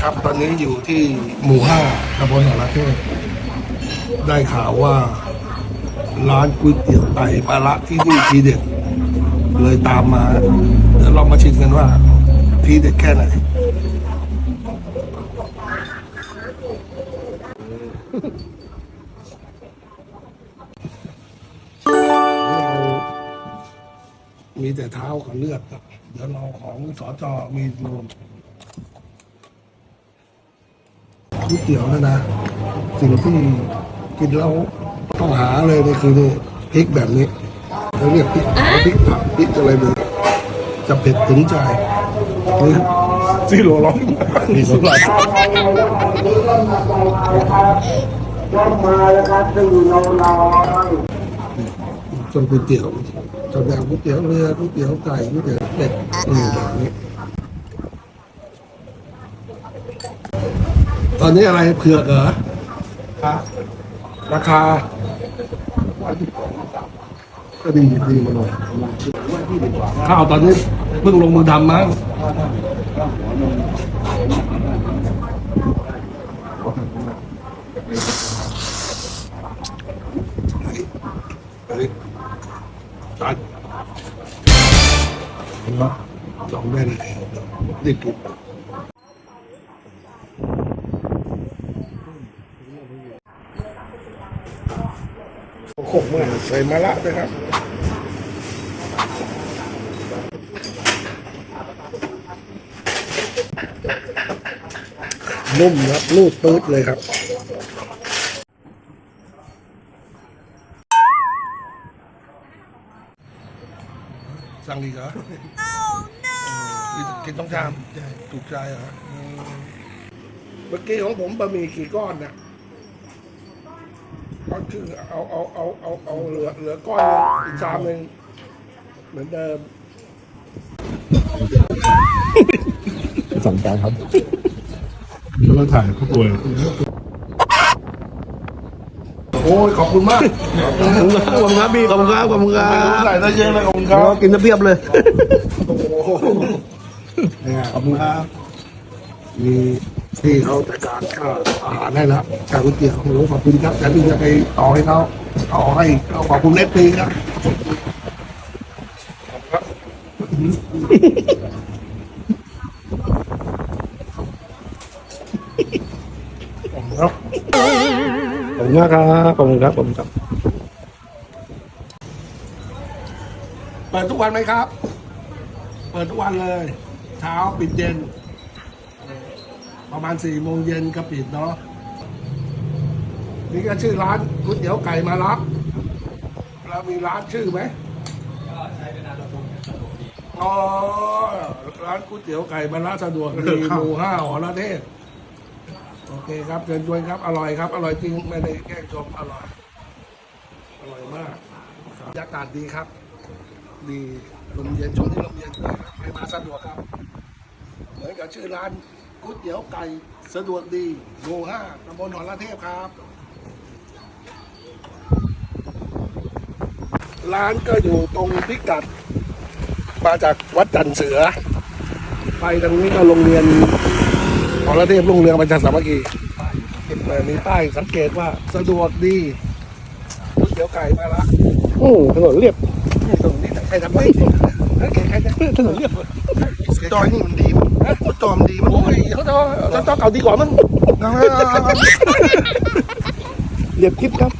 ครับตอนนี้อยู่ที่หมู่ห้าตำบลหนองระเทได้ข่าวว่า ร้านก๋วยเตี๋ยวไก่ปลาละที่นี่ทีเด็ด เลยตามมาเดี๋ยวเรามาชิมกันว่า ทีเด็ดแค่ไหนมีแต่เท้ากับเลือดครับเดี๋ยวเราของสอจอมีรวม ก๋วยเตี๋ยวนะนะ สิ่งที่กินแล้วต้องหาเลยนี่คือนี่พริกแบบนี้เราเรียกพริกเผาพริกผักพริกอะไรแบบนี้จะเผ็ดถึงใจนี่สี่โลร้อยนี่สุดยอดยกมาแล้วครับสี่โลร้อยจนก๋วยเตี๋ยวจนแบบก๋วยเตี๋ยวเรือก๋วยเตี๋ยวไก่ก๋วยเตี๋ยวเป็ดอืมแบบนี้ อนนี้อะไรเผือกเหรอราคาก็ดีดีมาหน่อยข้าวตอนนี้เพิ่งลงมือทำมั้งเฮ้ยจัดเห็นปะลองได้เลยได้กิ นขบเมื่อใส่มะระด้วยครับนุ่มครับลูดปื๊ดเลยครับ สั่งอีเหรอกินกินต้องชามถูกใจเหรอ เมื่อกี้ของผมบะหมี่กี่ก้อนเนี่ย ก็คือเอาเอาเอาเอาเอาเหลือเหลือก้อนหนึ่งอีกชามหนึ่งเหมือนเดิมสองจานครับแล้วก็ถ่ายผู้ป่วยโอ้ยขอบคุณมากขอบคุณครับพี่ขอบคุณครับขอบคุณครับใส่ได้เยอะเลยขอบคุณครับกินน้ำเพียบเลย โอ้โหเนี่ยขอบคุณครับมี ที่เขาจัดการค่าอาหารให้แล้วชาก๋วยเตี๋ยวโอ้โหขอบคุณครับแต่ที่จะไปต่อให้เขาต่อให้เขาขอบคุณเล็กปีครับขอบคุณครับขอบคุณมากครับขอบคุณครับขอบคุณครับเปิดทุกวันไหมครับ เปิดทุกวันเลย เช้าปิดเย็น ประมาณสี่โมงเย็นก็ปิดเนาะนี่ก็ชื่อร้านก๋วยเตี๋ยวไก่มาลักแล้วมีร้านชื่อไหมก็ใช้เป็นนามสกุลอ๋อร้านก๋วยเตี๋ยวไก่มาลักสะดวกดีหมู่ห้าหอระเทศโอเคครับเชิญชวนครับ อร่อยครับ อร่อยจริงไม่ได้แกล้งชมอร่อย อร่อยมากครับบรรยากาศดีครับ ดีลมเย็นช่วงนี้ลมเย็นด้วยครับไปมาสะดวกครับ เหมือนกับชื่อร้าน ก๋วยเตี๋ยวไก่สะดวกดีโลห้าตำบลหนองละเทพครับ ร้านก็อยู่ตรงพิกัด มาจากวัดจันทร์เสือ ไปทางนี้ก็โรงเรียนหนองละเทพโรงเรียนประชาสามัคคีแต่มีป้ายสังเกตว่าสะดวกดีก๋วยเตี๋ยวไก่มาละ โอ้ถนนเรียบนี่ตรงนี้ใครทำไม่ใครทำ ถนนเรียบจอยนี่มันดีมันจอมดีมันโอ้ยเขาจะเขาจะเก่าดีกว่ามั้งเรียบคลิปครับ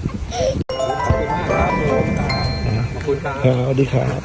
ขอบคุณครับสวัสดีครับ